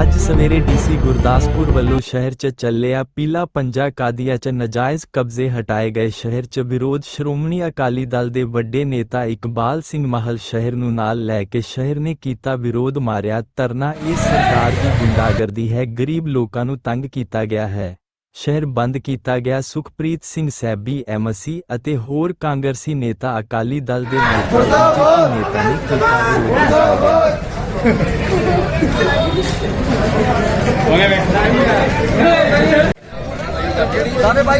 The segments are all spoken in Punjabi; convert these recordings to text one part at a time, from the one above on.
ਅੱਜ ਸਵੇਰੇ ਡੀਸੀ ਗੁਰਦਾਸਪੁਰ ਵੱਲੋਂ ਸ਼ਹਿਰ 'ਚ ਚੱਲਿਆ ਪੀਲਾ ਪੰਜਾ ਕਾਦੀਆਂ 'ਚ ਨਜਾਇਜ਼ ਕਬਜ਼ੇ ਹਟਾਏ ਗਏ ਸ਼ਹਿਰ 'ਚ ਵਿਰੋਧ ਸ਼੍ਰੋਮਣੀ ਅਕਾਲੀ ਦਲ ਦੇ ਵੱਡੇ ਨੇਤਾ ਇਕਬਾਲ ਸਿੰਘ ਮਾਹਲ ਸ਼ਹਿਰ ਨੂੰ ਨਾਲ ਲੈ ਕੇ ਸ਼ਹਿਰ ਨੇ ਕੀਤਾ ਵਿਰੋਧ ਮਾਰਿਆ ਧਰਨਾ। ਇਹ ਸਰਕਾਰ ਦੀ ਗੁੰਡਾਗਰਦੀ ਹੈ। ਗਰੀਬ ਲੋਕਾਂ ਨੂੰ ਤੰਗ ਕੀਤਾ ਗਿਆ ਹੈ। ਸ਼ਹਿਰ ਬੰਦ ਕੀਤਾ ਗਿਆ ਸੁਖਪ੍ਰੀਤ ਸਿੰਘ ਸੈਬੀ ਐਮਸੀ ਅਤੇ ਹੋਰ ਕਾਂਗਰਸੀ ਨੇਤਾ ਅਕਾਲੀ ਦਲ ਦੇ ਨੇਤਾ ਬੀਜੇਪੀ ਨੇਤਾ ਨੇ ਕੀਤਾ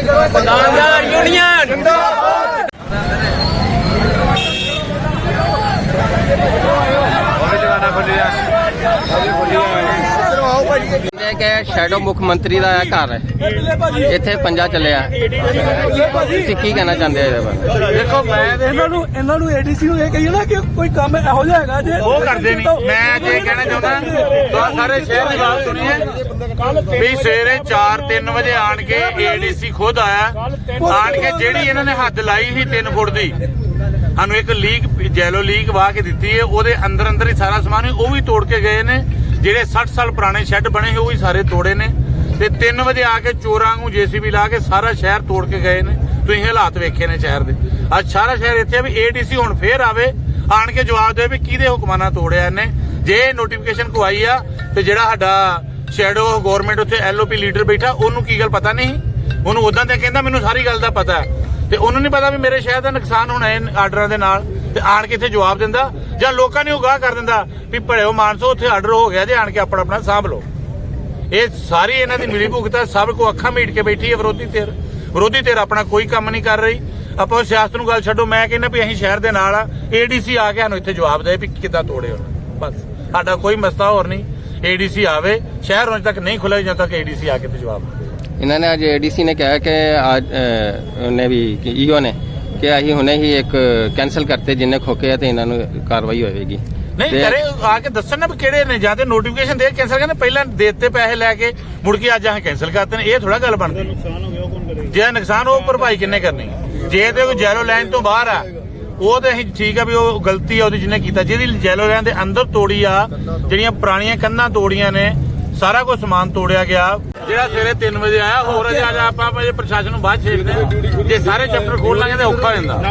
ਵਿਰੋਧ ਦੁਕਾਨਦਾਰ ਯੂਨੀਅਨ। ਕਹਿੰਦੇ ਕਿ ਸ਼ੈਡੋ ਮੁੱਖ ਮੰਤਰੀ ਦਾ ਇਹ ਘਰ। ਹੈ ਇੱਥੇ ਪੰਜਾ ਚੱਲਿਆ। ਤੁਸੀਂ ਕੀ ਕਹਿਣਾ ਚਾਹੁੰਦੇ ਹੋ ਇਹਦੇ ਬਾਰੇ? ਦੇਖੋ ਮੈਂ ਤੇ ਇਹਨਾਂ ਨੂੰ ਇਹਨਾਂ ਨੂੰ ਏਡੀਸੀ ਨੂੰ ਇਹ ਕਹੀਏ ਨਾ ਕਿ ਕੋਈ ਕੰਮ ਇਹੋ ਜਿਹਾ ਹੈਗਾ ਜੇ ਉਹ ਕਰਦੇ ਨਹੀਂ। ਮੈਂ ਜੇ ਕਹਿਣਾ ਚਾਹੁੰਦਾ ਸਾਰੇ ਸ਼ਹਿਰ ਦੀ ਗੱਲ ਸੁਣੀਏ। ਵੀ ਸਵੇਰੇ 4-3 ਵਜੇ ਆਣ ਕੇ ਏਡੀਸੀ ਖੁਦ ਆਇਆ। ਆਣ ਕੇ ਜਿਹੜੀ ਇਹਨਾਂ ਨੇ ਹੱਦ ਲਾਈ ਸੀ 3 ਫੁੱਟ ਦੀ ਸਾਨੂੰ ਇੱਕ ਲੀਕ ਜੈਲੋ ਲੀਕ ਵਾਹ ਕੇ ਦਿੱਤੀ ਹੈ। ਉਹਦੇ ਅੰਦਰ ਅੰਦਰ ਹੀ ਸਾਰਾ ਸਮਾਨ ਉਹ ਵੀ ਤੋੜ ਕੇ ਗਏ ਨੇ। ਜਿਹੜੇ 60 ਸਾਲ ਪੁਰਾਣੇ ਸ਼ੈੱਡ ਬਣੇ ਸੀ, ਉਹ ਵੀ ਸਾਰੇ ਤੋੜੇ ਨੇ। ਤੇ 3 ਵਜੇ ਆ ਕੇ ਚੋਰਾਂ ਨੂੰ ਜੀਸੀਬੀ ਲਾ ਕੇ ਸਾਰਾ ਸ਼ਹਿਰ ਤੋੜ ਕੇ ਗਏ ਨੇ। ਤੁਸੀਂ ਹਾਲਾਤ ਵੇਖੇ ਨੇ ਸ਼ਹਿਰ ਦੇ। ਅੱਜ ਸਾਰਾ ਸ਼ਹਿਰ ਇੱਥੇ ਵੀ ਏਡੀਸੀ ਹੁਣ ਫੇਰ ਆਵੇ, ਆਣ ਕੇ ਜਵਾਬ ਦੇ ਵੀ ਕਿਹਦੇ ਹੁਕਮਾਂ ਨਾਲ ਤੋੜਿਆ ਇਹਨੇ। ਜੇ ਨੋਟੀਫਿਕੇਸ਼ਨ ਕਵਾਈ ਆ, ਤੇ ਜਿਹੜਾ ਸਾਡਾ ਸ਼ੈਡੋ ਗਵਰਨਮੈਂਟ ਉੱਥੇ ਐਲਓਪੀ ਲੀਡਰ ਬੈਠਾ, ਉਹਨੂੰ ਕੀ ਗੱਲ ਪਤਾ ਨਹੀਂ? ਉਹਨੂੰ ਉਦਾਂ ਤੇ ਕਹਿੰਦਾ, ਮੈਨੂੰ ਸਾਰੀ ਗੱਲ ਦਾ ਪਤਾ ਤੇ ਉਹਨੂੰ ਨਹੀਂ ਪਤਾ ਵੀ ਮੇਰੇ ਸ਼ਹਿਰ ਦਾ ਨੁਕਸਾਨ ਹੋਣਾ ਹੈ ਆਰਡਰਾਂ ਦੇ ਨਾਲ। ਤੇ ਆਣ ਕੇ ਇੱਥੇ ਜਵਾਬ ਦਿੰਦਾ ਜਾਂ ਲੋਕਾਂ ਨੇ ਉਗਾਹ ਕਰ ਦਿੰਦਾ ਵੀ ਭੜਿਓ ਮਾਨਸੋ ਉੱਥੇ ਆਰਡਰ ਹੋ ਗਿਆ ਤੇ ਆਣ ਕੇ ਆਪਣਾ ਆਪਣਾ ਸਾਂਭ ਲਓ। ਇਹ ਸਾਰੀ ਇਹਨਾਂ ਦੀ ਮਿਲੀ ਭੁਗਤ ਹੈ ਸਭ ਕੋ ਅੱਖਾਂ ਮੀਟ ਕੇ ਬੈਠੀ ਹੈ ਵਿਰੋਧੀ ਧਿਰ। ਵਿਰੋਧੀ ਧਿਰ ਆਪਣਾ ਕੋਈ ਕੰਮ ਨਹੀਂ ਕਰ ਰਹੀ। ਆਪਾਂ ਸਿਆਸਤ ਨੂੰ ਗੱਲ ਛੱਡੋ ਮੈਂ ਕਹਿੰਦਾ ਵੀ ਅਸੀਂ ਸ਼ਹਿਰ ਦੇ ਨਾਲ ਆ ਏਡੀਸੀ ਆ ਕੇ ਸਾਨੂੰ ਇੱਥੇ ਜਵਾਬ ਦੇ ਵੀ ਕਿੱਦਾਂ ਤੋੜੇ ਉਹਨੇ। ਬਸ ਸਾਡਾ ਕੋਈ ਮਸਲਾ ਹੋਰ ਨਹੀਂ। ਏਡੀਸੀ ਆਵੇ ਸ਼ਹਿਰ ਹੁਣ ਤੱਕ ਨਹੀਂ ਖੁੱਲ੍ਹਾ ਜਦੋਂ ਤੱਕ ਏਡੀਸੀ ਆ ਕੇ ਤੇ ਜਵਾਬ ਦੇ। ਇਹਨਾਂ ਨੇ ਅੱਜ ਏਡੀਸੀ ਨੇ ਕਿਹਾ ਕਿ ਅੱਜ ਅਹ, ਵੀ ਈਓ ਨੇ ਕਿ ਅਸੀਂ ਹੁਣੇ ਹੀ ਇੱਕ ਕੈਨਸਲ ਕਰਤੇ ਜਿੰਨੇ ਖੋਕੇ ਆ ਤੇ ਇਹਨਾਂ ਨੂੰ ਕਾਰਵਾਈ ਹੋਵੇਗੀ। ਨਹੀਂ ਕਰੇ ਆ ਕੇ ਦੱਸਣ ਨਾ ਵੀ ਕਿਹੜੇ ਨੇ ਜਾਂ ਤੇ ਨੋਟੀਫਿਕੇਸ਼ਨ ਦੇ ਕੈਂਸਲ ਕਰਦੇ ਪਹਿਲਾਂ ਦੇ ਦਿੱਤੇ ਪੈਸੇ ਲੈ ਕੇ ਮੁੜ ਕੇ ਅੱਜ ਆਹ ਕੈਂਸਲ ਕਰਤੇ ਨੇ ਇਹ ਥੋੜਾ ਗੱਲ ਬਣਦੀ। ਨੁਕਸਾਨ ਹੋ ਗਿਆ ਉਹ ਕੌਣ ਕਰੇਗਾ? ਜੇ ਨੁਕਸਾਨ ਉਹ ਭਰਪਾਈ ਕਿੰਨੇ ਕਰਨੀ? ਜੇ ਤੇ ਕੋਈ ਜੈਲੋ ਲਾਈਨ ਤੋਂ ਬਾਹਰ ਆ ਉਹ ਤੇ ਅਸੀਂ ਠੀਕ ਆ ਵੀ ਉਹ ਗਲਤੀ ਆ ਉਹਦੀ ਜਿਹਨੇ ਕੀਤਾ। ਜਿਹਦੀ ਜੈਲੋ ਲਾਈਨ ਦੇ ਅੰਦਰ ਤੋੜੀ ਆ ਜਿਹੜੀਆਂ ਪੁਰਾਣੀਆਂ ਕੰਧਾਂ ਤੋੜੀਆਂ ਨੇ ਸਾਰਾ ਕੁਝ ਸਮਾਨ ਤੋੜਿਆ ਗਿਆ। ਜਿਹੜਾ ਸਵੇਰੇ 3 ਵਜੇ ਆਇਆ, ਹੋਰ ਅਜੇ ਆਪਾਂ ਅਜੇ ਪ੍ਰਸ਼ਾਸਨ ਨੂੰ ਬਾਅਦ ਛੇੜਦੇ ਜੇ ਸਾਰੇ ਚੈਪਟਰ ਖੋਲ ਲਾਂਗੇ ਤਾਂ ਔਖਾ ਹੋ ਜਾਂਦਾ।